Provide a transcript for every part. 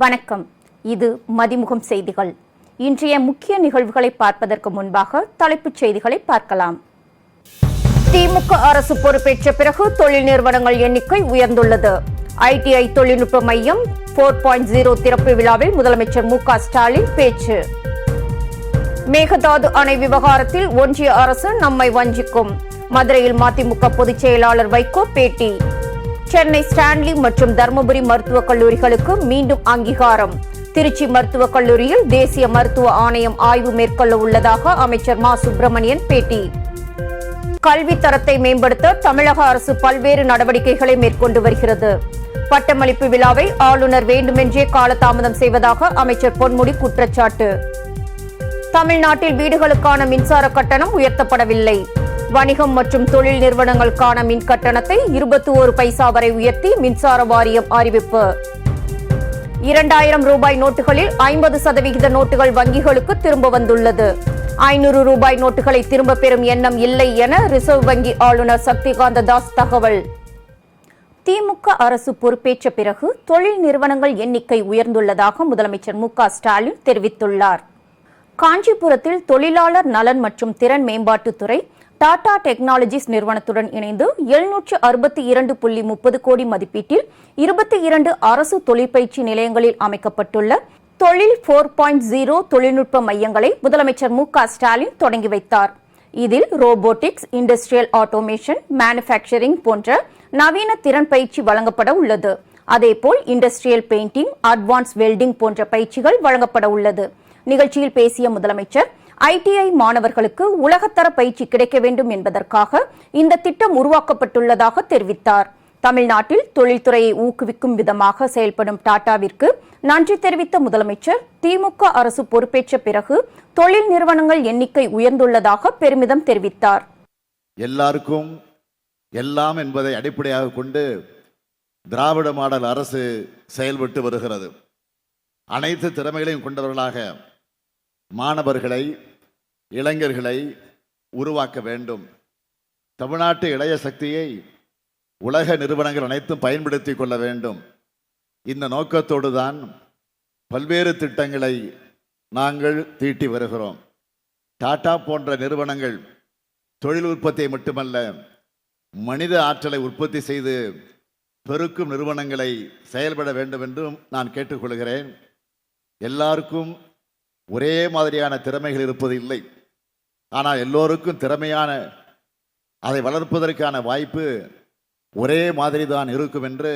வணக்கம். இது மதிமுகம் செய்திகள். இன்றைய முக்கிய நிகழ்வுகளை பார்ப்பதற்கு முன்பாக தலைப்புச் செய்திகளை பார்க்கலாம். திமுக அரசு பொறுப்பேற்ற பிறகு தொழில் நிறுவனங்கள் எண்ணிக்கை உயர்ந்துள்ளது. ஐடிஐ தொழில்நுட்ப மையம் போர் பாயிண்ட் ஜீரோ திறப்பு விழாவில் முதலமைச்சர் மு ஸ்டாலின் பேச்சு. மேகதாது அணை விவகாரத்தில் ஒன்றிய அரசு நம்மை வஞ்சிக்கும். மதுரையில் மதிமுக பொதுச் செயலாளர் வைகோ பேட்டி. சென்னை ஸ்டான்லி மற்றும் தருமபுரி மருத்துவக் கல்லூரிகளுக்கு மீண்டும் அங்கீகாரம். திருச்சி மருத்துவக் கல்லூரியில் தேசிய மருத்துவ ஆணையம் ஆய்வு மேற்கொள்ள உள்ளதாக அமைச்சர் மா. சுப்பிரமணியன் பேட்டி. கல்வி தரத்தை மேம்படுத்த தமிழக அரசு பல்வேறு நடவடிக்கைகளை மேற்கொண்டு வருகிறது. பட்டமளிப்பு விழாவை ஆளுநர் வேண்டுமென்றே காலதாமதம் செய்வதாக அமைச்சர் பொன்முடி குற்றச்சாட்டு. தமிழ்நாட்டில் வீடுகளுக்கான மின்சார கட்டணம் உயர்த்தப்படவில்லை. வணிகம் மற்றும் தொழில் நிறுவனங்களுக்கான மின் கட்டணத்தை இருபத்தி ஒரு பைசா வரை உயர்த்தி மின்சார வாரியம் அறிவிப்பு. இரண்டாயிரம் ரூபாய் நோட்டுகளில் ஐம்பது சதவிகித நோட்டுகள் வங்கிகளுக்கு திரும்ப வந்துள்ளது. ஐநூறு ரூபாய் நோட்டுகளை திரும்ப பெறும் எண்ணம் இல்லை என ரிசர்வ் வங்கி ஆளுநர் சக்திகாந்த தாஸ் தகவல். திமுக அரசு பொறுப்பேற்ற பிறகு தொழில் நிறுவனங்கள் எண்ணிக்கை உயர்ந்துள்ளதாக முதலமைச்சர் மு ஸ்டாலின் தெரிவித்துள்ளார். காஞ்சிபுரத்தில் தொழிலாளர் நலன் மற்றும் திறன் மேம்பாட்டுத்துறை டாடா டெக்னாலஜிஸ் நிறுவனத்துடன் இணைந்து எழுநூற்று அறுபத்தி இரண்டு புள்ளி முப்பது கோடி மதிப்பீட்டில் இருபத்தி இரண்டு அரசு தொழிற்பயிற்சி நிலையங்களில் அமைக்கப்பட்டுள்ள தொழில் போர் பாயிண்ட் ஜீரோ தொழில்நுட்ப மையங்களை முதலமைச்சர் மு ஸ்டாலின் தொடங்கி வைத்தார். இதில் ரோபோட்டிக்ஸ் இண்டஸ்ட்ரியல் ஆட்டோமேஷன் மேனுஃபேக்சரிங் போன்ற நவீன திறன் பயிற்சி வழங்கப்பட உள்ளது. அதேபோல் இண்டஸ்ட்ரியல் பெயிண்டிங் அட்வான்ஸ் வெல்டிங் போன்ற பயிற்சிகள் வழங்கப்பட உள்ளது. நிகழ்ச்சியில் பேசிய முதலமைச்சர் ஐடிஐ மாணவர்களுக்கு உலகத்தர பயிற்சி கிடைக்க வேண்டும் என்பதற்காக இந்த திட்டம் உருவாக்கப்பட்டுள்ளதாக தெரிவித்தார். தமிழ்நாட்டில் தொழில்துறையை ஊக்குவிக்கும் விதமாக செயல்படும் டாடாவிற்கு நன்றி தெரிவித்த முதலமைச்சர் திமுக அரசு பொறுப்பேற்ற பிறகு தொழில் நிறுவனங்கள் எண்ணிக்கை உயர்ந்துள்ளதாக பெருமிதம் தெரிவித்தார். எல்லாருக்கும் எல்லாம் என்பதை அடிப்படையாக கொண்டு திராவிட மாடல் அரசு செயல்பட்டு வருகிறது. அனைத்து திறமைகளையும் கொண்டவர்களாக மாணவர்களை இளைஞர்களை உருவாக்க வேண்டும். தமிழ்நாட்டு இளைய சக்தியை உலக நிறுவனங்கள் அனைத்தும் பயன்படுத்தி கொள்ள வேண்டும். இந்த நோக்கத்தோடு தான் பல்வேறு திட்டங்களை நாங்கள் தீட்டி வருகிறோம். டாடா போன்ற நிறுவனங்கள் தொழில் உற்பத்தியை மட்டுமல்ல மனித ஆற்றலை உற்பத்தி செய்து பெருக்கும் நிறுவனங்களை செயல்பட வேண்டும் என்றும் நான் கேட்டுக்கொள்கிறேன். எல்லாருக்கும் ஒரே மாதிரியான திறமைகள் இருப்பது இல்லை. ஆனால் எல்லோருக்கும் திறமையான அதை வளர்ப்பதற்கான வாய்ப்பு ஒரே மாதிரி தான் இருக்கும் என்று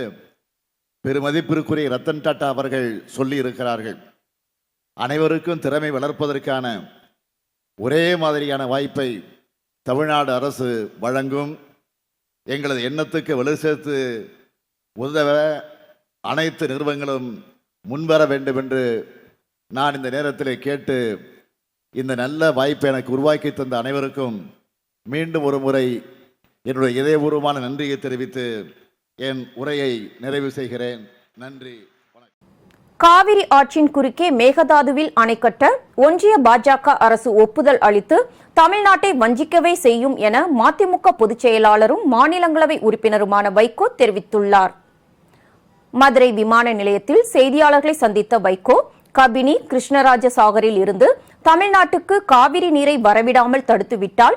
பெருமதிப்பிற்குரிய ரத்தன் டாட்டா அவர்கள் சொல்லி இருக்கிறார்கள். அனைவருக்கும் திறமை வளர்ப்பதற்கான ஒரே மாதிரியான வாய்ப்பை தமிழ்நாடு அரசு வழங்கும். எங்களது எண்ணத்துக்கு வலு சேர்த்து உதவ அனைத்து நிறுவனங்களும் முன்வர வேண்டும் என்று நான் இந்த நேரத்தில் கேட்டு இந்த நல்ல வாய்ப்பை எனக்கு உருவாக்கி தந்த அனைவருக்கும் மீண்டும் ஒரு முறை என்னுடைய இதயபூர்வமான நன்றியை தெரிவித்து என் உரையை நிறைவு செய்கிறேன். நன்றி. காவிரி ஆற்றின் குறுக்கே மேகதாதுவில் அணை கட்ட ஒன்றிய பாஜக அரசு ஒப்புதல் அளித்து தமிழ்நாட்டை வஞ்சிக்கவே செய்யும் என மதிமுக பொதுச் செயலாளரும் மாநிலங்களவை உறுப்பினருமான வைகோ தெரிவித்துள்ளார். மதுரை விமான நிலையத்தில் செய்தியாளர்களை சந்தித்த வைகோ கபினி கிருஷ்ணராஜ சாகரில் இருந்து தமிழ்நாட்டுக்கு காவிரி நீரை வரவிடாமல் தடுத்துவிட்டால்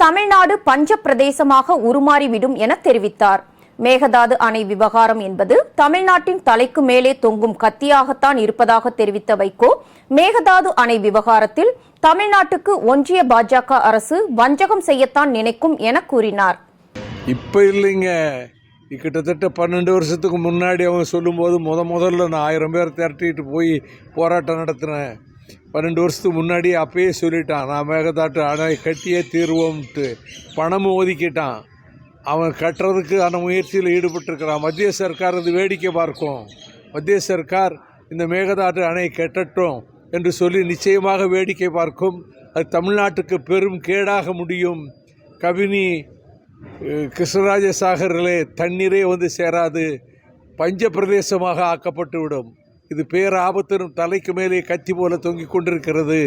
தமிழ்நாடு பஞ்ச பிரதேசமாக உருமாறிவிடும் என தெரிவித்தார். மேகதாது அணை விவகாரம் என்பது தமிழ்நாட்டின் தலைக்கு மேலே தொங்கும் கத்தியாகத்தான் இருப்பதாக தெரிவித்த வைகோ மேகதாது அணை விவகாரத்தில் தமிழ்நாட்டுக்கு ஒன்றிய பாஜக அரசு வஞ்சகம் செய்யத்தான் நினைக்கும் என கூறினார். இப்ப இல்லைங்க. கிட்டத்தட்ட பன்னெண்டு வருஷத்துக்கு முன்னாடி அவங்க சொல்லும்போது முத முதல்ல நான் ஆயிரம் பேர் திரட்டிட்டு போய் போராட்டம் நடத்தினேன். பன்னெண்டு வருஷத்துக்கு முன்னாடி அப்பயே சொல்லிட்டான் நான் மேகதாட்டு அணை கட்டியே தீர்வோம்ட்டு. பணமும் ஒதுக்கிட்டான். அவன் கட்டுறதுக்கு அந்த முயற்சியில் ஈடுபட்டிருக்கிறான். மத்திய சர்க்கார் அது வேடிக்கை பார்க்கும். மத்திய சர்க்கார் இந்த மேகதாட்டு அணை கட்டட்டும் என்று சொல்லி நிச்சயமாக வேடிக்கை பார்க்கும். அது தமிழ்நாட்டுக்கு பெரும் கேடாக முடியும். கவினி கிருஷ்ணராஜ சாகரிலே தண்ணீரே வந்து சேராது பஞ்ச பிரதேசமாக ஆக்கப்பட்டு விடும் இது பேராபத்தினும் தலைக்கு மேலே கத்தி போல தொங்கிக் கொண்டிருக்கிறது.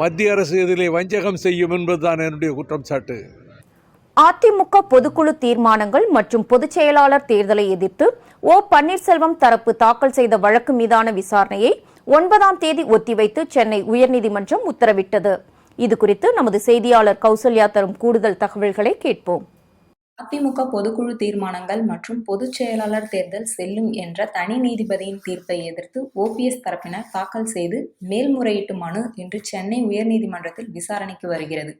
மத்திய அரசு இதிலே வஞ்சகம் செய்யும் என்பதுதான் என்னுடைய குற்றம் சாட்டு அதிமுக பொதுக்குழு தீர்மானங்கள் மற்றும் பொதுச் செயலாளர் தேர்தலை எதிர்த்து ஓ பன்னீர்செல்வம் தரப்பு தாக்கல் செய்த வழக்கு மீதான விசாரணையை ஒன்பதாம் தேதி ஒத்திவைத்து சென்னை உயர்நீதிமன்றம் உத்தரவிட்டது. இதுகுறித்து நமது செய்தியாளர் கௌசல்யா தரும் கூடுதல் தகவல்களை கேட்போம். அதிமுக பொதுக்குழு தீர்மானங்கள் மற்றும் பொதுச் செயலாளர் தேர்தல் செல்லும் என்ற தனி நீதிபதியின் தீர்ப்பை எதிர்த்து ஓபிஎஸ் தரப்பினர் தாக்கல் செய்து மேல்முறையீட்டு மனு இன்று சென்னை உயர்நீதிமன்றத்தில் விசாரணைக்கு வருகிறது.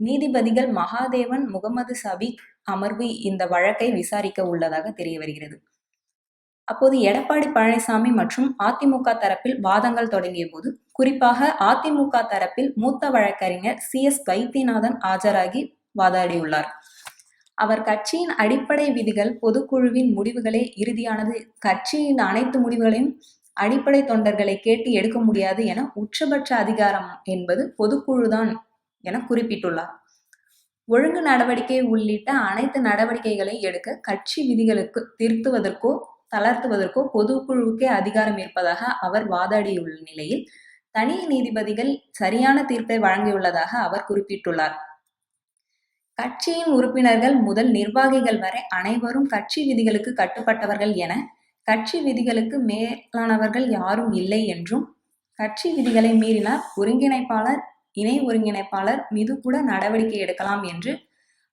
நீதிபதிகள் மகாதேவன் முகமது சபீக் அமர்வு இந்த வழக்கை விசாரிக்க உள்ளதாக தெரிய வருகிறது அப்போது எடப்பாடி பழனிசாமி மற்றும் அதிமுக தரப்பில் வாதங்கள் தொடங்கிய போது குறிப்பாக அதிமுக தரப்பில் மூத்த வழக்கறிஞர் சி எஸ் வைத்தியநாதன் ஆஜராகி வாதாடியுள்ளார். அவர் கட்சியின் அடிப்படை விதிகள் பொதுக்குழுவின் முடிவுகளே இறுதியானது. கட்சியின் அனைத்து முடிவுகளையும் அடிப்படை தொண்டர்களை கேட்டு எடுக்க முடியாது என உச்சபட்ச அதிகாரம் என்பது பொதுக்குழுதான் என குறிப்பிட்டுள்ளார். ஒழுங்கு நடவடிக்கை உள்ளிட்ட அனைத்து நடவடிக்கைகளை எடுக்க கட்சி விதிகளுக்கு திருத்துவதற்கோ தளர்த்துவதற்கோ பொதுக்குழுவுக்கே அதிகாரம் இருப்பதாக அவர் வாதாடியுள்ள நிலையில் தனி நீதிபதிகள் சரியான தீர்ப்பை வழங்கியுள்ளதாக அவர் குறிப்பிட்டுள்ளார். கட்சியின் உறுப்பினர்கள் முதல் நிர்வாகிகள் வரை அனைவரும் கட்சி விதிகளுக்கு கட்டுப்பட்டவர்கள் என கட்சி விதிகளுக்கு மேலானவர்கள் யாரும் இல்லை என்றும் கட்சி விதிகளை மீறினார் ஒருங்கிணைப்பாளர் இணை ஒருங்கிணைப்பாளர் மீது கூட நடவடிக்கை எடுக்கலாம் என்று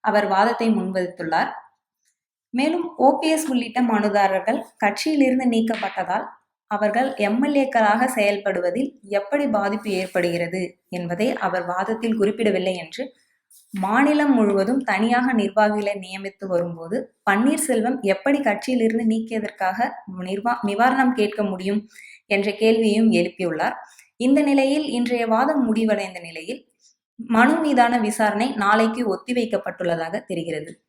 அவர் வாதத்தை முன்வைத்துள்ளார். மேலும் ஓபிஎஸ் உள்ளிட்ட மனுதாரர்கள் கட்சியிலிருந்து நீக்கப்பட்டதால் அவர்கள் எம்எல்ஏக்களாக செயல்படுவதில் எப்படி பாதிப்பு ஏற்படுகிறது என்பதை அவர் வாதத்தில் குறிப்பிடவில்லை என்று மாநிலம் முழுவதும் தனியாக நிர்வாகிகளை நியமித்து வரும்போது பன்னீர்செல்வம் எப்படி கட்சியிலிருந்து நீக்கியதற்காக நிர்வா நிவாரணம் கேட்க முடியும் என்ற கேள்வியையும் எழுப்பியுள்ளார். இந்த நிலையில் இன்றைய வாதம் முடிவடைந்த நிலையில் மனு மீதான விசாரணை நாளைக்கு ஒத்திவைக்கப்பட்டுள்ளதாக தெரிகிறது.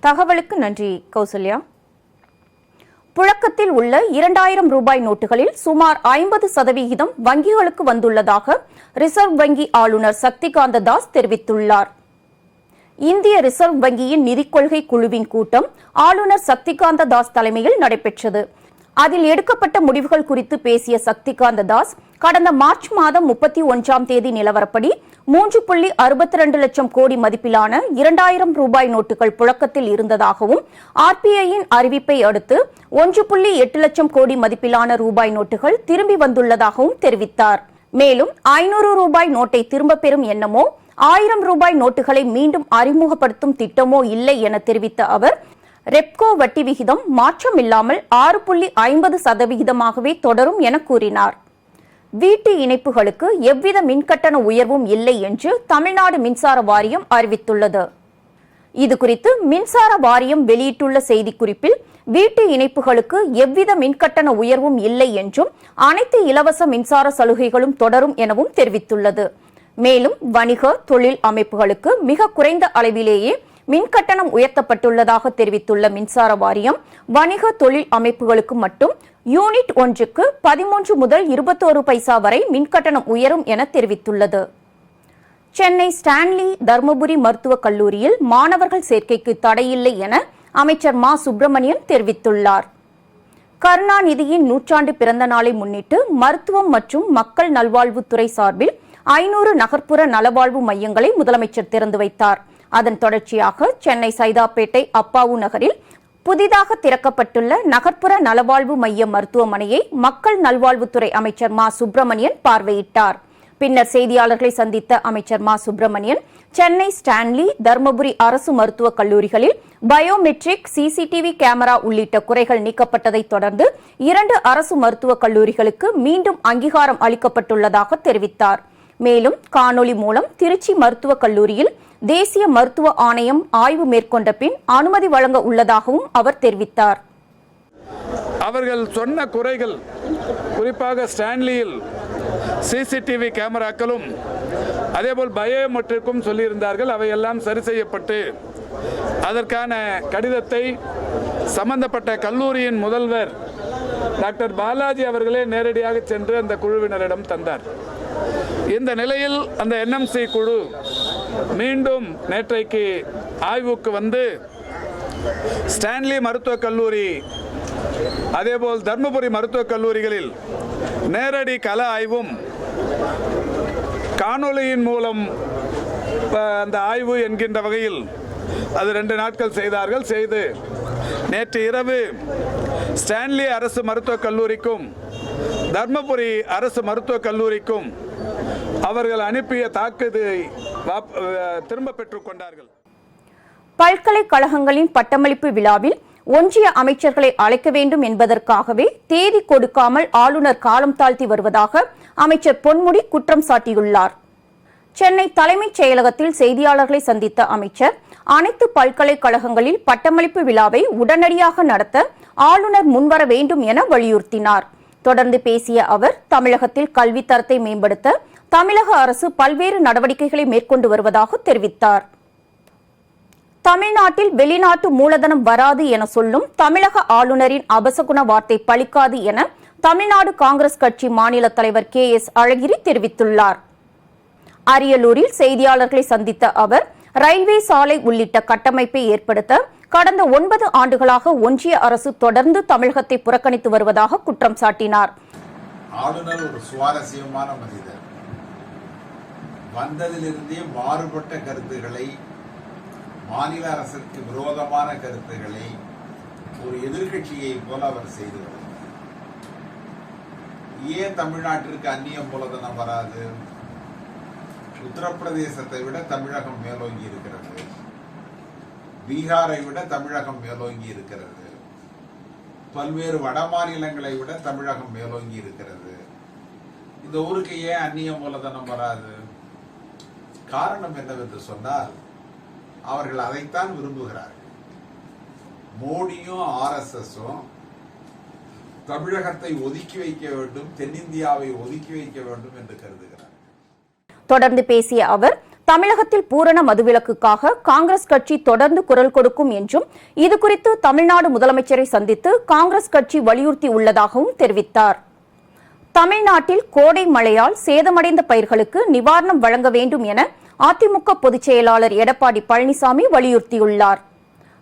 தகவலுக்கு நன்றி கௌசல்யா. புழக்கத்தில் உள்ள இரண்டாயிரம் ரூபாய் நோட்டுகளில் சுமார் ஐம்பது சதவிகிதம் வங்கிகளுக்கு வந்துள்ளதாக ரிசர்வ் வங்கி ஆளுநர் சக்திகாந்த தாஸ் தெரிவித்துள்ளார். இந்திய ரிசர்வ் வங்கியின் நிதிக் கொள்கை குழுவின் கூட்டம் ஆளுநர் சக்திகாந்த தாஸ் தலைமையில் நடைபெற்றது. அதில் எடுக்கப்பட்ட முடிவுகள் குறித்து பேசிய சக்திகாந்த தாஸ் கடந்த மார்ச் மாதம் முப்பத்தி ஒன்றாம் தேதி நிலவரப்படி மூன்று புள்ளி அறுபத்தி ரெண்டு லட்சம் கோடி மதிப்பிலான இரண்டாயிரம் ரூபாய் நோட்டுகள் புழக்கத்தில் இருந்ததாகவும் ஆர்பிஐயின் அறிவிப்பை அடுத்து ஒன்று புள்ளி எட்டு லட்சம் கோடி மதிப்பிலான ரூபாய் நோட்டுகள் திரும்பி வந்துள்ளதாகவும் தெரிவித்தார். மேலும் ஐநூறு ரூபாய் நோட்டை திரும்பப் பெறும் எண்ணமோ ஆயிரம் ரூபாய் நோட்டுகளை மீண்டும் அறிமுகப்படுத்தும் திட்டமோ இல்லை என தெரிவித்த அவர் ரெப்கோ வட்டி விகிதம் மாற்றமில்லாமல் ஆறு புள்ளி ஐம்பது சதவிகிதமாகவே தொடரும் என கூறினார். வீட்டு இணைப்புகளுக்கு எவ்வித மின்கட்டண உயர்வும் இல்லை என்று தமிழ்நாடு மின்சார வாரியம் அறிவித்துள்ளது. இதுகுறித்து மின்சார வாரியம் வெளியிட்டுள்ள செய்திக்குறிப்பில் வீட்டு இணைப்புகளுக்கு எவ்வித மின்கட்டண உயர்வும் இல்லை என்றும் அனைத்து இலவச மின்சார சலுகைகளும் தொடரும் எனவும் தெரிவித்துள்ளது. மேலும் வணிக தொழில் அமைப்புகளுக்கு மிக குறைந்த அளவிலேயே மின்கட்டணம் உயர்த்தப்பட்டுள்ளதாக தெரிவித்துள்ள மின்சார வாரியம் வணிக தொழில் அமைப்புகளுக்கு மட்டும் யூனிட் ஒன்றுக்கு பதிமூன்று முதல் இருபத்தோரு பைசா வரை மின்கட்டணம் உயரும் என தெரிவித்துள்ளது. சென்னை ஸ்டான்லி தர்மபுரி மருத்துவக் கல்லூரியில் மாணவர்கள் சேர்க்கைக்கு தடையில்லை என அமைச்சர் மா. சுப்பிரமணியன் தெரிவித்துள்ளார். கருணாநிதியின் நூற்றாண்டு பிறந்த நாளை முன்னிட்டு மருத்துவம் மற்றும் மக்கள் நல்வாழ்வுத்துறை சார்பில் ஐநூறு நகர்ப்புற நலவாழ்வு மையங்களை முதலமைச்சர் திறந்து வைத்தார். அதன் தொடர்ச்சியாக சென்னை சைதாப்பேட்டை அப்பாவு நகரில் புதிதாக திறக்கப்பட்டுள்ள நகர்ப்புற நலவாழ்வு மைய மருத்துவமனையை மக்கள் நல்வாழ்வுத்துறை அமைச்சர் மா சுப்பிரமணியன் பார்வையிட்டார். பின்னர் செய்தியாளர்களை சந்தித்த அமைச்சர் மா சுப்பிரமணியன் சென்னை ஸ்டான்லி தர்மபுரி அரசு மருத்துவக் கல்லூரிகளில் பயோமெட்ரிக் சிசிடிவி கேமரா உள்ளிட்ட குறைகள் நீக்கப்பட்டதைத் தொடர்ந்து இரண்டு அரசு மருத்துவக் கல்லூரிகளுக்கு மீண்டும் அங்கீகாரம் அளிக்கப்பட்டுள்ளதாக தெரிவித்தார். மேலும் காணொலி மூலம் திருச்சி மருத்துவக் கல்லூரியில் தேசிய மருத்துவ ஆணையம் ஆய்வு மேற்கொண்ட பின் அனுமதி வழங்க உள்ளதாகவும் அவர் தெரிவித்தார். அவர்கள் சொன்ன குறைகள் குறிப்பாக ஸ்டான்லியில் சிசிடிவி கேமராக்களும் அதேபோல் பயோமெட்ரிக்கும் சொல்லியிருந்தார்கள். அவையெல்லாம் சரி செய்யப்பட்டு அதற்கான கடிதத்தை சம்பந்தப்பட்ட கல்லூரியின் முதல்வர் டாக்டர் பாலாஜி அவர்களே நேரடியாக சென்று அந்த குழுவினரிடம் தந்தார். இந்த நிலையில் அந்த என்எம்சி குழு மீண்டும் நேற்றைக்கு ஆய்வுக்கு வந்து ஸ்டான்லி மருத்துவக் கல்லூரி அதேபோல் தர்மபுரி மருத்துவக் கல்லூரிகளில் நேரடி கல ஆய்வும் காணொளியின் மூலம் அந்த ஆய்வு என்கின்ற வகையில் அது ரெண்டு நாட்கள் செய்தார்கள். செய்து நேற்று இரவு ஸ்டான்லி அரசு மருத்துவக் கல்லூரிக்கும் தர்மபுரி அரசு மருத்துவக் கல்லூரிக்கும் அவர்கள் அனுப்பிய தாக்குதை திரும்ப பெற்றுக் கொண்டார்கள். பல்கலைக்கழகங்களின் பட்டமளிப்பு விழாவில் ஒன்றிய அமைச்சர்களை அழைக்க வேண்டும் என்பதற்காகவே தேதி கொடுக்காமல் ஆளுநர் காலம் தாழ்த்தி வருவதாக அமைச்சர் பொன்முடி குற்றம் சாட்டியுள்ளார். சென்னை தலைமைச் செயலகத்தில் செய்தியாளர்களை சந்தித்த அமைச்சர் அனைத்து பல்கலைக்கழகங்களில் பட்டமளிப்பு விழாவை உடனடியாக நடத்த ஆளுநர் முன்வர வேண்டும் என வலியுறுத்தினார். தொடர்ந்து பேசிய அவர் தமிழகத்தில் கல்வித்தரத்தை மேம்படுத்த தமிழக அரசு பல்வேறு நடவடிக்கைகளை மேற்கொண்டு வருவதாக தெரிவித்தார். தமிழ்நாட்டில் வெளிநாட்டு மூலதனம் வராது என சொல்லும் தமிழக ஆளுநரின் அபசகுண வார்த்தை பலிக்காது என தமிழ்நாடு காங்கிரஸ் கட்சி மாநில தலைவர் கே எஸ் அழகிரி தெரிவித்துள்ளார். அரியலூரில் செய்தியாளர்களை சந்தித்த அவர் ரயில்வே சாலை உள்ளிட்ட கட்டமைப்பை ஏற்படுத்த கடந்த ஒன்பது ஆண்டுகளாக ஒன்றிய அரசு தொடர்ந்து தமிழகத்தை புறக்கணித்து வருவதாக குற்றம் சாட்டினார். ஆளுநர் ஒரு சுவாரஸ்யமான மனிதர். வந்ததிலிருந்தே மாறுபட்ட கருத்துக்களை மாநில அரசுக்கு விரோதமான கருத்துக்களை ஒரு எதிர்க்கட்சியை போல அவர் செய்து வருகிறார். ஏன் தமிழ்நாட்டிற்கு அந்நியம் மூலதனம் வராது? உத்தரப்பிரதேசத்தை விட தமிழகம் மேலோங்கி இருக்கிறது. பீகாரை விட தமிழகம் மேலோங்கி இருக்கிறது. பல்வேறு வட மாநிலங்களை விட தமிழகம் மேலோங்கி இருக்கிறது. இந்த ஊருக்கு ஏன் அந்நிய மூலதனம் வராது? காரணம் என்னவென்று சொன்னால் அவர்கள் அதைத்தான் விரும்புகிறார்கள். மோடியும் ஆர்எஸ்எஸும் தமிழகத்தை ஒதுக்கி வைக்க வேண்டும் தென்னிந்தியாவை ஒதுக்கி வைக்க வேண்டும் என்று கருதுகிறார் தொடர்ந்து பேசிய அவர் தமிழகத்தில் பூரண மதுவிலக்குக்காக காங்கிரஸ் கட்சி தொடர்ந்து குரல் கொடுக்கும் என்றும் இதுகுறித்து தமிழ்நாடு முதலமைச்சரை சந்தித்து காங்கிரஸ் கட்சி வலியுறுத்தி உள்ளதாகவும் தெரிவித்தார். தமிழ்நாட்டில் கோடை மழையால் சேதமடைந்த பயிர்களுக்கு நிவாரணம் வழங்க வேண்டும் என அதிமுக பொதுச் செயலாளர் எடப்பாடி பழனிசாமி வலியுறுத்தியுள்ளார்.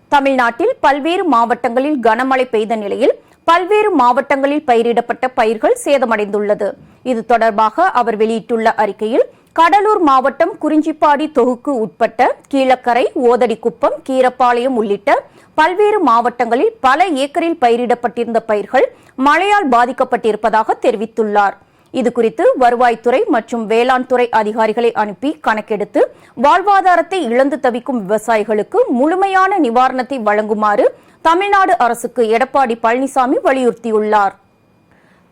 தமிழ்நாட்டில் பல்வேறு மாவட்டங்களில் கனமழை பெய்த நிலையில் பல்வேறு மாவட்டங்களில் பயிரிடப்பட்ட பயிர்கள் சேதமடைந்துள்ளது. இது தொடர்பாக அவர் வெளியிட்டுள்ள அறிக்கையில் கடலூர் மாவட்டம் குறிஞ்சிப்பாடி தொகுக்கு உட்பட்ட கீழக்கரை ஓதடிக்குப்பம் கீரப்பாளையம் உள்ளிட்ட பல்வேறு மாவட்டங்களில் பல ஏக்கரில் பயிரிடப்பட்டிருந்த பயிர்கள் மழையால் பாதிக்கப்பட்டிருப்பதாக தெரிவித்துள்ளார். இதுகுறித்து வருவாய்த்துறை மற்றும் வேளாண் துறை அதிகாரிகளை அனுப்பி கணக்கெடுத்து வாழ்வாதாரத்தை இழந்து தவிக்கும் விவசாயிகளுக்கு முழுமையான நிவாரணத்தை வழங்குமாறு தமிழ்நாடு அரசுக்கு எடப்பாடி பழனிசாமி வலியுறுத்தியுள்ளார்.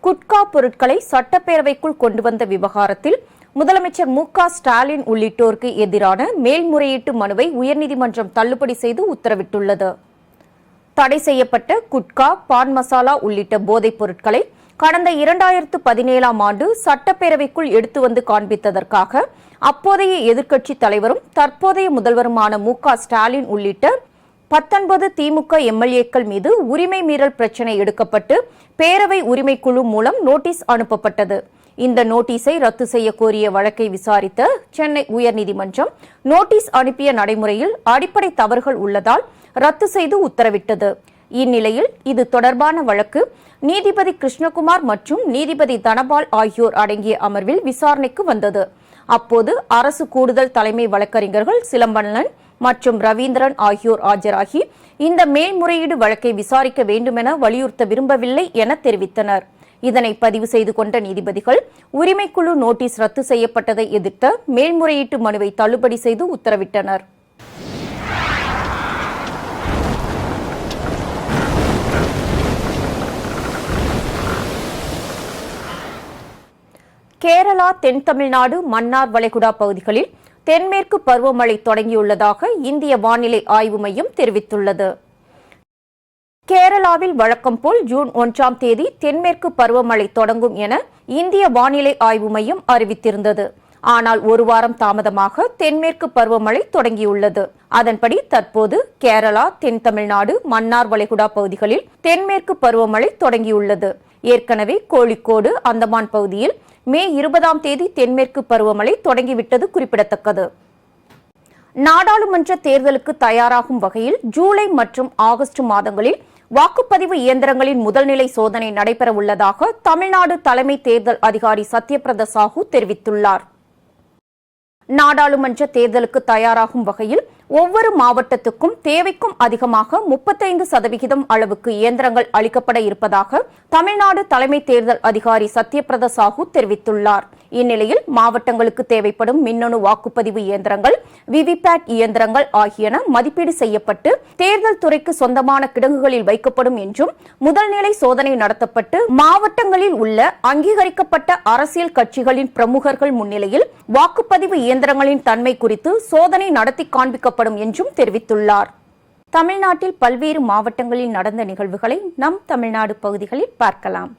குட்கா பொருட்களை சட்டப்பேரவைக்குள் கொண்டு வந்த விவகாரத்தில் முதலமைச்சர் மு ஸ்டாலின் உள்ளிட்டோருக்கு எதிரான மேல்முறையீட்டு மனுவை உயர்நீதிமன்றம் தள்ளுபடி செய்து உத்தரவிட்டுள்ளது. தடை செய்யப்பட்ட குட்கா பான் மசாலா உள்ளிட்ட போதைப் பொருட்களை கடந்த இரண்டாயிரத்து பதினேழாம் ஆண்டு சட்டப்பேரவைக்குள் எடுத்து வந்து காண்பித்ததற்காக அப்போதைய எதிர்க்கட்சித் தலைவரும் தற்போதைய முதல்வருமான மு க ஸ்டாலின் உள்ளிட்ட பத்தொன்பது திமுக எம்எல்ஏக்கள் மீது உரிமை மீறல் பிரச்சினை எடுக்கப்பட்டு பேரவை உரிமைக்குழு மூலம் நோட்டீஸ் அனுப்பப்பட்டது. இந்த நோட்டீஸை ரத்து செய்ய கோரிய வழக்கை விசாரித்த சென்னை உயர்நீதிமன்றம் நோட்டீஸ் அனுப்பிய நடைமுறையில் அடிப்படை தவறுகள் உள்ளதால் ரத்து செய்து உத்தரவிட்டது. இந்நிலையில் இது தொடர்பான வழக்கு நீதிபதி கிருஷ்ணகுமார் மற்றும் நீதிபதி தனபால் ஆகியோர் அடங்கிய அமர்வில் விசாரணைக்கு வந்தது. அப்போது அரசு கூடுதல் தலைமை வழக்கறிஞர்கள் சிலம்பண்ணன் மற்றும் ரவீந்திரன் ஆகியோர் ஆஜராகி இந்த மேல்முறையீடு வழக்கை விசாரிக்க வேண்டுமென வலியுறுத்த விரும்பவில்லை என தெரிவித்தனர். இதனை பதிவு செய்து கொண்ட நீதிபதிகள் உரிமைக்குழு நோட்டீஸ் ரத்து செய்யப்பட்டதை எதிர்த்த மேல்முறையீட்டு மனுவை தள்ளுபடி செய்து உத்தரவிட்டனர். கேரளா தென் தமிழ்நாடு மன்னார் வளைகுடா பகுதிகளில் தென்மேற்கு பருவமழை தொடங்கியுள்ளதாக இந்திய வானிலை ஆய்வு மையம் தெரிவித்துள்ளது. கேரளாவில் வழக்கம் போல் ஜூன் ஒன்றாம் தேதி தென்மேற்கு பருவமழை தொடங்கும் என இந்திய வானிலை ஆய்வு மையம் அறிவித்திருந்தது. ஆனால் ஒரு வாரம் தாமதமாக தென்மேற்கு பருவமழை தொடங்கியுள்ளது. அதன்படி தற்போது கேரளா தென் தமிழ்நாடு மன்னார் வளைகுடா பகுதிகளில் தென்மேற்கு பருவமழை தொடங்கியுள்ளது. ஏற்கனவே கோழிக்கோடு அந்தமான் பகுதியில் மே இருபதாம் தேதி தென்மேற்கு பருவமழை தொடங்கிவிட்டது குறிப்பிடத்தக்கது. நாடாளுமன்ற தேர்தலுக்கு தயாராகும் வகையில் ஜூலை மற்றும் ஆகஸ்ட் மாதங்களில் வாக்குப்பதிவு இயந்திரங்களின் முதல்நிலை சோதனை நடைபெற உள்ளதாக தமிழ்நாடு தலைமை தேர்தல் அதிகாரி சத்யபிரத சாஹூ தெரிவித்துள்ளார். நாடாளுமன்ற தேர்தலுக்கு தயாராகும் வகையில் ஒவ்வொரு மாவட்டத்துக்கும் தேவைக்கும் அதிகமாக முப்பத்தைந்து சதவிகிதம் அளவுக்கு இயந்திரங்கள் அளிக்கப்பட இருப்பதாக தமிழ்நாடு தலைமை தேர்தல் அதிகாரி சத்யபிரத சாஹூ தெரிவித்துள்ளார். இந்நிலையில் மாவட்டங்களுக்கு தேவைப்படும் மின்னணு வாக்குப்பதிவு இயந்திரங்கள் விவிபேட் இயந்திரங்கள் ஆகியன மதிப்பீடு செய்யப்பட்டு தேர்தல் துறைக்கு சொந்தமான கிடங்குகளில் வைக்கப்படும் என்றும் முதல்நிலை சோதனை நடத்தப்பட்டு மாவட்டங்களில் உள்ள அங்கீகரிக்கப்பட்ட அரசியல் கட்சிகளின் பிரமுகர்கள் முன்னிலையில் வாக்குப்பதிவு இயந்திரங்களின் தன்மை குறித்து சோதனை நடத்தி காண்பிக்கப்படும் என்றும் தெரிவித்துள்ளார். தமிழ்நாட்டில் பல்வேறு மாவட்டங்களில் நடந்த நிகழ்வுகளை நம் தமிழ்நாடு பகுதிகளில் பார்க்கலாம்.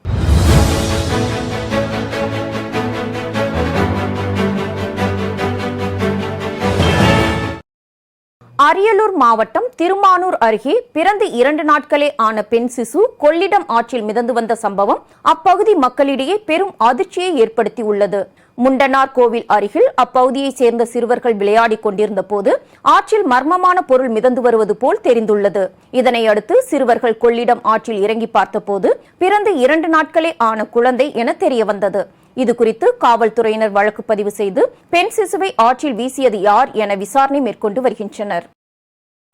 அரியலூர் மாவட்டம் திருமானூர் அருகே பிறந்து இரண்டு நாட்களே ஆன பெண் சிசு கொள்ளிடம் ஆற்றில் மிதந்து வந்த சம்பவம் அப்பகுதி மக்களிடையே பெரும் அதிர்ச்சியை ஏற்படுத்தியுள்ளது. முண்டனார் கோவில் அருகில் அப்பகுதியைச் சேர்ந்த சிறுவர்கள் விளையாடிக் கொண்டிருந்த போது ஆற்றில் மர்மமான பொருள் மிதந்து வருவது போல் தெரிந்துள்ளது. இதனை அடுத்து சிறுவர்கள் கொள்ளிடம் ஆற்றில் இறங்கி பார்த்தபோது பிறந்து இரண்டு நாட்களே ஆன குழந்தை என தெரியவந்தது. இது குறித்து காவல்துறையினர் வழக்கு பதிவு செய்து பெண் சிசுவை ஆற்றில் வீசியது யார் என விசாரணை மேற்கொண்டு வருகின்றனர்.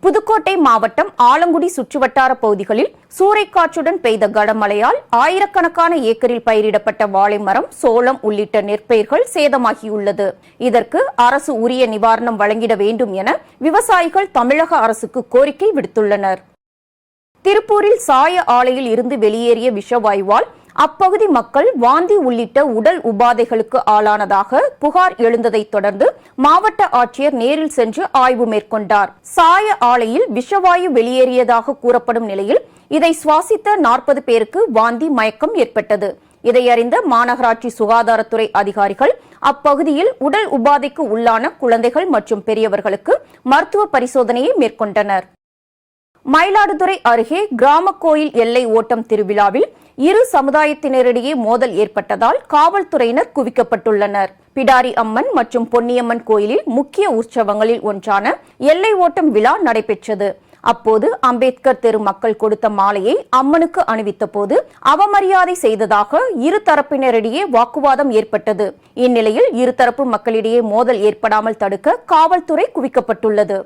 புதுக்கோட்டை மாவட்டம் ஆலங்குடி சுற்றுவட்டார பகுதிகளில் சூறைக்காற்றுடன் பெய்த கனமழையால் ஆயிரக்கணக்கான ஏக்கரில் பயிரிடப்பட்ட வாழை மரம் சோளம் உள்ளிட்ட நெற்பயிர்கள் சேதமாகியுள்ளது. இதற்கு அரசு உரிய நிவாரணம் வழங்கிட வேண்டும் என விவசாயிகள் தமிழக அரசுக்கு கோரிக்கை விடுத்துள்ளனர். திருப்பூரில் சாய ஆலையில் இருந்து வெளியேறிய விஷவாயுவால் அப்பகுதி மக்கள் வாந்தி உள்ளிட்ட உடல் உபாதைகளுக்கு ஆளானதாக புகார் எழுந்ததைத் தொடர்ந்து மாவட்ட ஆட்சியர் நேரில் சென்று ஆய்வு மேற்கொண்டார். சாய ஆலையில் விஷவாயு வெளியேறியதாக கூறப்படும் நிலையில் இதை சுவாசித்த நாற்பது பேருக்கு வாந்தி மயக்கம் ஏற்பட்டது. இதையறிந்த மாநகராட்சி சுகாதாரத்துறை அதிகாரிகள் அப்பகுதியில் உடல் உபாதைக்கு உள்ளான குழந்தைகள் மற்றும் பெரியவர்களுக்கு மருத்துவ பரிசோதனையை மேற்கொண்டனர். மயிலாடுதுறை அருகே கிராம கோயில் எல்லை ஓட்டம் திருவிழாவில் இரு சமுதாயத்தினரிடையே மோதல் ஏற்பட்டதால் காவல்துறையினர் குவிக்கப்பட்டுள்ளனர். பிடாரி அம்மன் மற்றும் பொன்னியம்மன் கோயிலில் முக்கிய உற்சவங்களில் ஒன்றான எல்லை ஓட்டம் விழா நடைபெற்றது. அப்போது அம்பேத்கர் தெரு மக்கள் கொடுத்த மாலையை அம்மனுக்கு அணிவித்த போது அவமரியாதை செய்ததாக இரு தரப்பினரிடையே வாக்குவாதம் ஏற்பட்டது. இந்நிலையில் இருதரப்பு மக்களிடையே மோதல் ஏற்படாமல் தடுக்க காவல்துறை குவிக்கப்பட்டுள்ளது.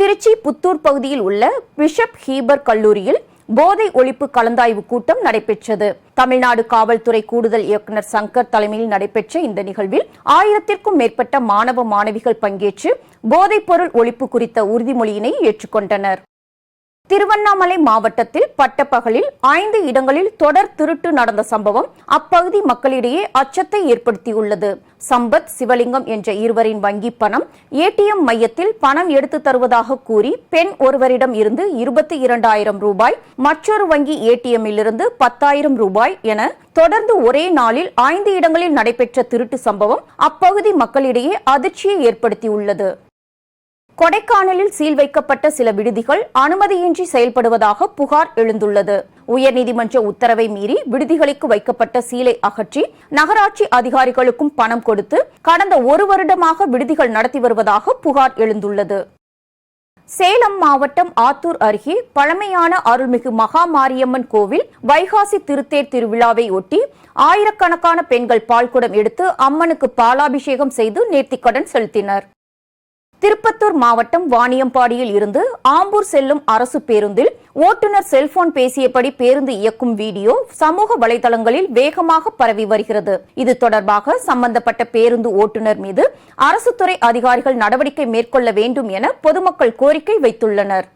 திருச்சி புத்தூர் பகுதியில் உள்ள பிஷப் ஹீபர் கல்லூரியில் போதை ஒழிப்பு கலந்தாய்வு கூட்டம் நடைபெற்றது. தமிழ்நாடு காவல்துறை கூடுதல் இயக்குநர் சங்கர் தலைமையில் நடைபெற்ற இந்த நிகழ்வில் ஆயிரத்திற்கும் மேற்பட்ட மாணவ மாணவிகள் பங்கேற்று போதைப்பொருள் ஒழிப்பு குறித்த உறுதிமொழியினை ஏற்றுக்கொண்டனர். திருவண்ணாமலை மாவட்டத்தில் பட்டப்பகலில் ஐந்து இடங்களில் தொடர் திருட்டு நடந்த சம்பவம் அப்பகுதி மக்களிடையே அச்சத்தை ஏற்படுத்தியுள்ளது. சம்பத் சிவலிங்கம் என்ற இருவரின் வங்கி பணம் ஏடிஎம் மையத்தில் பணம் எடுத்து தருவதாக கூறி பெண் ஒருவரிடம் இருந்து இருபத்தி இரண்டாயிரம் ரூபாய் மற்றொரு வங்கி ஏடிஎம்மில் இருந்து பத்தாயிரம் ரூபாய் என தொடர்ந்து ஒரே நாளில் ஐந்து இடங்களில் நடைபெற்ற திருட்டு சம்பவம் அப்பகுதி மக்களிடையே அதிர்ச்சியை ஏற்படுத்தியுள்ளது. கொடைக்கானலில் சீல் வைக்கப்பட்ட சில விடுதிகள் அனுமதியின்றி செயல்படுவதாக புகார் எழுந்துள்ளது. உயர்நீதிமன்ற உத்தரவை மீறி விடுதிகளுக்கு வைக்கப்பட்ட சீலை அகற்றி நகராட்சி அதிகாரிகளுக்கும் பணம் கொடுத்து கடந்த ஒரு வருடமாக விடுதிகள் நடத்தி வருவதாக புகார் எழுந்துள்ளது. சேலம் மாவட்டம் ஆத்தூர் அருகே பழமையான அருள்மிகு மகாமாரியம்மன் கோவில் வைகாசி திருத்தேர் திருவிழாவை ஒட்டி ஆயிரக்கணக்கான பெண்கள் பால்குடம் எடுத்து அம்மனுக்கு பாலாபிஷேகம் செய்து நேர்த்திக்கடன் செலுத்தினர். திருப்பத்தூர் மாவட்டம் வாணியம்பாடியில் இருந்து ஆம்பூர் செல்லும் அரசு பேருந்தில் ஓட்டுநர் செல்போன் பேசியபடி பேருந்து இயக்கும் வீடியோ சமூக வலைதளங்களில் வேகமாக பரவி வருகிறது. இது தொடர்பாக சம்பந்தப்பட்ட பேருந்து ஓட்டுநர் மீது அரசு துறை அதிகாரிகள் நடவடிக்கை மேற்கொள்ள வேண்டும் என பொதுமக்கள் கோரிக்கை வைத்துள்ளனர்.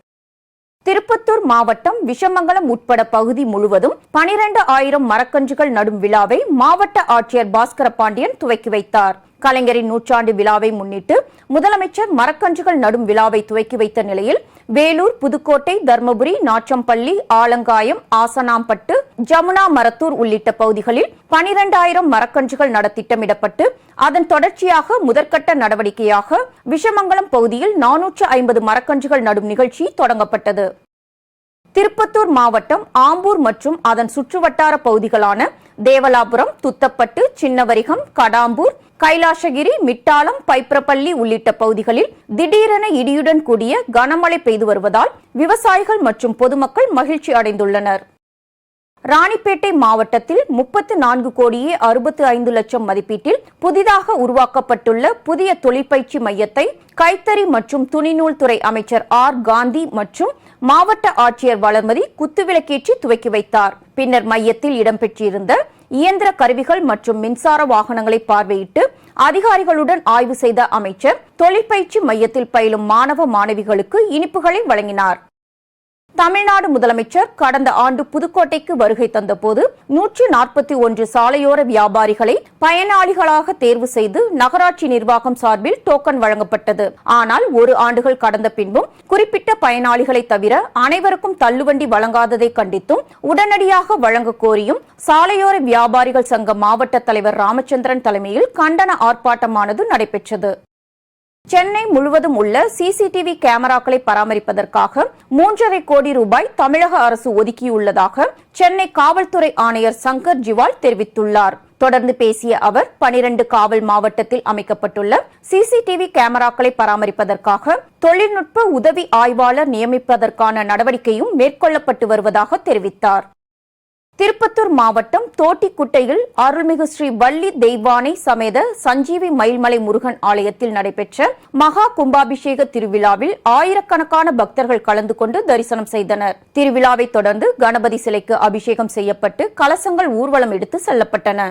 திருப்பத்தூர் மாவட்டம் விஷமங்கலம் உட்பட பகுதி முழுவதும் பனிரெண்டு ஆயிரம் மரக்கன்றுகள் நடும் விழாவை மாவட்ட ஆட்சியர் பாஸ்கர பாண்டியன் துவக்கி வைத்தார். கலைஞரின் நூற்றாண்டு விழாவை முன்னிட்டு முதலமைச்சர் மரக்கன்றுகள் நடும் விழாவை துவக்கி வைத்த நிலையில் வேலூர் புதுக்கோட்டை தர்மபுரி நாச்சம்பள்ளி ஆலங்காயம் ஆசனாம்பட்டு ஜமுனா மரத்தூர் உள்ளிட்ட பகுதிகளில் பனிரெண்டாயிரம் மரக்கன்றுகள் நட திட்டமிடப்பட்டு அதன் தொடர்ச்சியாக முதற்கட்ட நடவடிக்கையாக விஷமங்கலம் பகுதியில் நானூற்று ஐம்பது மரக்கன்றுகள் நடும் நிகழ்ச்சி தொடங்கப்பட்டது. திருப்பத்தூர் மாவட்டம் ஆம்பூர் மற்றும் அதன் சுற்றுவட்டார பகுதிகளான தேவலாபுரம் துத்தப்பட்டு சின்னவரிகம் கடாம்பூர் கைலாசகிரி மிட்டாலம் பைப்ரப்பள்ளி உள்ளிட்ட பகுதிகளில் திடீரென இடியுடன் கூடிய கனமழை பெய்து வருவதால் விவசாயிகள் மற்றும் பொதுமக்கள் மகிழ்ச்சி அடைந்துள்ளனர். ராணிப்பேட்டை மாவட்டத்தில் முப்பத்து நான்கு கோடியே அறுபத்து ஐந்து லட்சம் மதிப்பீட்டில் புதிதாக உருவாக்கப்பட்டுள்ள புதிய தொழிற்பயிற்சி மையத்தை கைத்தறி மற்றும் துணிநூல் துறை அமைச்சர் ஆர். காந்தி மற்றும் மாவட்ட ஆட்சியர் வளர்மதி குத்துவிளக்கேற்றி துவக்கி வைத்தார். பின்னர் மையத்தில் இடம்பெற்றிருந்த இயந்திர கருவிகள் மற்றும் மின்சார வாகனங்களை பார்வையிட்டு அதிகாரிகளுடன் ஆய்வு செய்த அமைச்சர் தொழிற்பயிற்சி மையத்தில் பயிலும் மாணவ மாணவிகளுக்கு இனிப்புகளை வழங்கினார். தமிழ்நாடு முதலமைச்சர் கடந்த ஆண்டு புதுக்கோட்டைக்கு வருகை தந்தபோது நூற்று நாற்பத்தி ஒன்று சாலையோர வியாபாரிகளை பயனாளிகளாக தேர்வு செய்து நகராட்சி நிர்வாகம் சார்பில் டோக்கன் வழங்கப்பட்டது. ஆனால் ஒரு ஆண்டுகள் கடந்த பின்பும் குறிப்பிட்ட பயனாளிகளை தவிர அனைவருக்கும் தள்ளுவண்டி வழங்காததை கண்டித்தும் உடனடியாக வழங்க கோரியும் சாலையோர வியாபாரிகள் சங்க மாவட்ட தலைவர் ராமச்சந்திரன் தலைமையில் கண்டன ஆர்ப்பாட்டமானது நடைபெற்றது. சென்னை முழுவதும் உள்ள சிசிடிவி கேமராக்களை பராமரிப்பதற்காக மூன்றரை கோடி ரூபாய் தமிழக அரசு ஒதுக்கியுள்ளதாக சென்னை காவல்துறை ஆணையர் சங்கர் ஜிவால் தெரிவித்துள்ளார். தொடர்ந்து பேசிய அவர் பனிரண்டு காவல் மாவட்டத்தில் அமைக்கப்பட்டுள்ள சிசிடிவி கேமராக்களை பராமரிப்பதற்காக தொழில்நுட்ப உதவி ஆய்வாளர் நியமிப்பதற்கான நடவடிக்கையும் மேற்கொள்ளப்பட்டு வருவதாக தெரிவித்தார். திருப்பத்தூர் மாவட்டம் தோட்டிக்குட்டையில் அருள்மிகு ஸ்ரீ வள்ளி தெய்வானை சமேத சஞ்சீவி மயில்மலை முருகன் ஆலயத்தில் நடைபெற்ற மகா கும்பாபிஷேக திருவிழாவில் ஆயிரக்கணக்கான பக்தர்கள் கலந்து கொண்டு தரிசனம் செய்தனர். திருவிழாவை தொடர்ந்து கணபதி சிலைக்கு அபிஷேகம் செய்யப்பட்டு கலசங்கள் ஊர்வலம் எடுத்து செல்லப்பட்டன.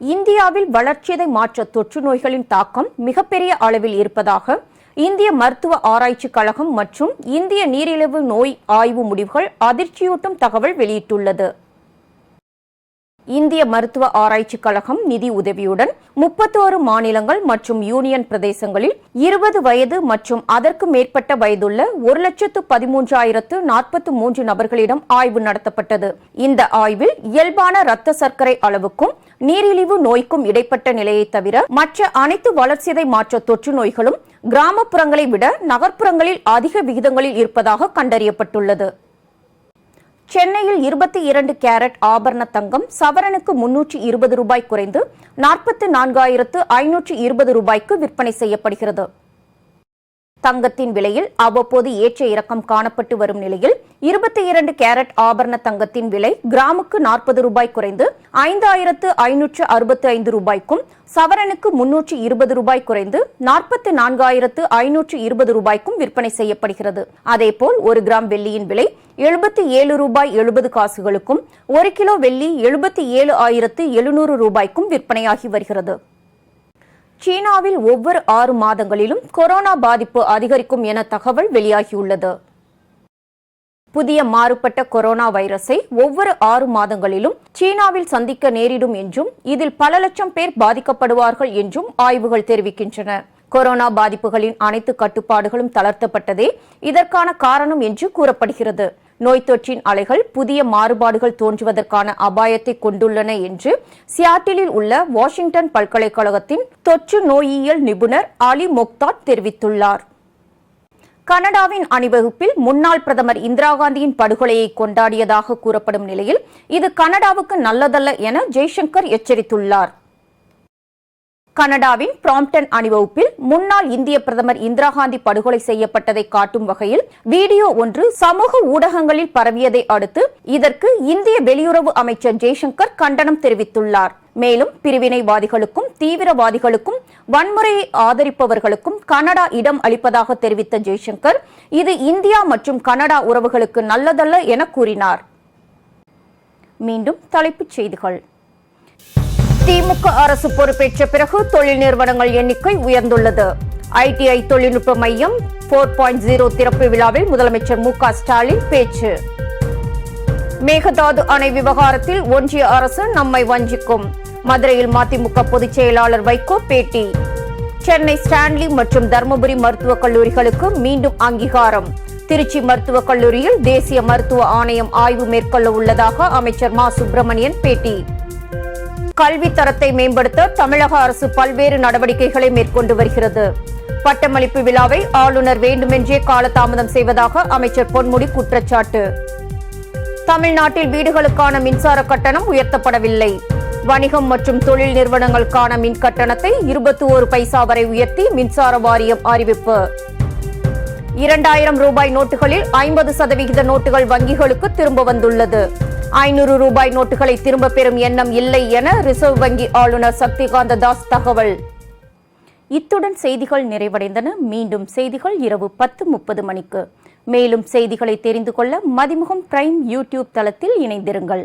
இந்தியாவில் வளர்ச்சியதை மாற்ற தொற்று நோய்களின் தாக்கம் மிகப்பெரிய அளவில் இருப்பதாக இந்திய மருத்துவ ஆராய்ச்சி கழகம் மற்றும் இந்திய நீரிழிவு நோய் ஆய்வு முடிவுகள் அதிர்ச்சியூட்டும் தகவல் வெளியிட்டுள்ளது. இந்திய மருத்துவ ஆராய்ச்சி கழகம் நிதி உதவியுடன் முப்பத்தோரு மாநிலங்கள் மற்றும் யூனியன் பிரதேசங்களில் இருபது வயது மற்றும் அதற்கு மேற்பட்ட வயதுள்ள ஒரு லட்சத்து பதிமூன்றாயிரத்து நாற்பத்து மூன்று நபர்களிடம் ஆய்வு நடத்தப்பட்டது. இந்த ஆய்வில் இயல்பான இரத்த சர்க்கரை அளவுக்கும் நீரிழிவு நோய்க்கும் இடைப்பட்ட நிலையை தவிர மற்ற அனைத்து வளர்சிதை மாற்ற தொற்று நோய்களும் கிராமப்புறங்களை விட நகர்ப்புறங்களில் அதிக விகிதங்களில் இருப்பதாக கண்டறியப்பட்டுள்ளது. சென்னையில் இருபத்தி இரண்டு கேரட் ஆபரண தங்கம் சவரனுக்கு முன்னூற்றி இருபது ரூபாய் குறைந்து நாற்பத்து நான்காயிரத்து ஐநூற்று இருபது ரூபாய்க்கு விற்பனை செய்யப்படுகிறது. தங்கத்தின் விலையில் அவ்வப்போது ஏற்ற இறக்கம் காணப்பட்டு வரும் நிலையில் இருபத்தி இரண்டு கேரட் ஆபரண தங்கத்தின் விலை கிராமுக்கு நாற்பது ரூபாய் குறைந்து ஐந்தாயிரத்து ஐநூற்று அறுபத்தி ஐந்து ரூபாய்க்கும் சவரனுக்கு முன்னூற்று இருபது ரூபாய் குறைந்து நாற்பத்தி நான்காயிரத்து ஐநூற்று இருபது ரூபாய்க்கும் விற்பனை செய்யப்படுகிறது. அதேபோல் ஒரு கிராம் வெள்ளியின் விலை எழுபத்தி ஏழு ரூபாய் எழுபது காசுகளுக்கும் ஒரு கிலோ வெள்ளி எழுபத்தி ஏழு ஆயிரத்து எழுநூறு ரூபாய்க்கும் விற்பனையாகி வருகிறது. சீனாவில் ஒவ்வொரு ஆறு மாதங்களிலும் கொரோனா பாதிப்பு அதிகரிக்கும் என தகவல் வெளியாகியுள்ளது. புதிய மாறுபட்ட கொரோனா வைரஸை ஒவ்வொரு ஆறு மாதங்களிலும் சீனாவில் சந்திக்க நேரிடும் என்றும் இதில் பல லட்சம் பேர் பாதிக்கப்படுவார்கள் என்றும் ஆய்வுகள் தெரிவிக்கின்றன. கொரோனா பாதிப்புகளின் அனைத்து கட்டுப்பாடுகளும் தளர்த்தப்பட்டதே இதற்கான காரணம் என்று கூறப்படுகிறது. நோய் தொற்றின் அலைகள் புதிய மாறுபாடுகள் தோன்றுவதற்கான அபாயத்தை கொண்டுள்ளன என்று சியாட்டிலில் உள்ள வாஷிங்டன் பல்கலைக்கழகத்தின் தொற்று நோயியல் நிபுணர் அலி மொக்தாட் தெரிவித்துள்ளார். கனடாவின் அணிவகுப்பில் முன்னாள் பிரதமர் இந்திரா காந்தியின் படுகொலையை கொண்டாடியதாக கூறப்படும் நிலையில் இது கனடாவுக்கு நல்லதல்ல என ஜெய்சங்கர் எச்சரித்துள்ளார். கனடாவின் பிராம்டன் அணிவகுப்பில் முன்னாள் இந்திய பிரதமர் இந்திரா காந்தி படுகொலை செய்யப்பட்டதை காட்டும் வகையில் வீடியோ ஒன்று சமூக ஊடகங்களில் பரவியதை அடுத்து இதற்கு இந்திய வெளியுறவு அமைச்சர் ஜெய்சங்கர் கண்டனம் தெரிவித்துள்ளார். மேலும் பிரிவினைவாதிகளுக்கும் தீவிரவாதிகளுக்கும் வன்முறையை ஆதரிப்பவர்களுக்கும் கனடா இடம் அளிப்பதாக தெரிவித்த ஜெய்சங்கர் இது இந்தியா மற்றும் கனடா உறவுகளுக்கு நல்லதல்ல என கூறினார். மீண்டும் தலைப்புச் செய்திகள். திமுக அரசு பொறுப்பேற்ற பிறகு தொழில் நிறுவனங்கள் எண்ணிக்கை உயர்ந்துள்ளது. ஐடிஐ தொழில்நுட்ப மையம் போர் பாயிண்ட் ஜீரோ திறப்பு விழாவில் முதலமைச்சர் மு ஸ்டாலின் பேச்சு. மேகதாது அணை விவகாரத்தில் ஒன்றிய அரசு நம்மை வஞ்சிக்கும். மதுரையில் மதிமுக பொதுச் செயலாளர் வைகோ பேட்டி. சென்னை ஸ்டான்லி மற்றும் தருமபுரி மருத்துவக் கல்லூரிகளுக்கு மீண்டும் அங்கீகாரம். திருச்சி மருத்துவக் கல்லூரியில் தேசிய மருத்துவ ஆணையம் ஆய்வு மேற்கொள்ள உள்ளதாக அமைச்சர் மா. சுப்பிரமணியன் பேட்டி. கல்வி தரத்தை மேம்படுத்த தமிழக அரசு பல்வேறு நடவடிக்கைகளை மேற்கொண்டு வருகிறது. பட்டமளிப்பு விழாவை ஆளுநர் வேண்டுமென்றே காலதாமதம் செய்வதாக அமைச்சர் பொன்முடி குற்றச்சாட்டு. தமிழ்நாட்டில் வீடுகளுக்கான மின்சார கட்டணம் உயர்த்தப்படவில்லை. வணிகம் மற்றும் தொழில் நிறுவனங்களுக்கான மின் கட்டணத்தை இருபத்தி ஒரு பைசா வரை உயர்த்தி மின்சார வாரியம் அறிவிப்பு. இரண்டாயிரம் ரூபாய் நோட்டுகளில் ஐம்பது சதவிகித நோட்டுகள் வங்கிகளுக்கு திரும்ப வந்துள்ளது. ஐநூறு ரூபாய் நோட்டுகளை திரும்பப் பெறும் எண்ணம் இல்லை என ரிசர்வ் வங்கி ஆளுநர் சக்திகாந்த தாஸ் தகவல். இத்துடன் செய்திகள் நிறைவடைந்தன. மீண்டும் செய்திகள் இரவு பத்து முப்பது மணிக்கு. மேலும் செய்திகளை தெரிந்து கொள்ள மதிமுகம் பிரைம் யூடியூப் தளத்தில் இணைந்திருங்கள்.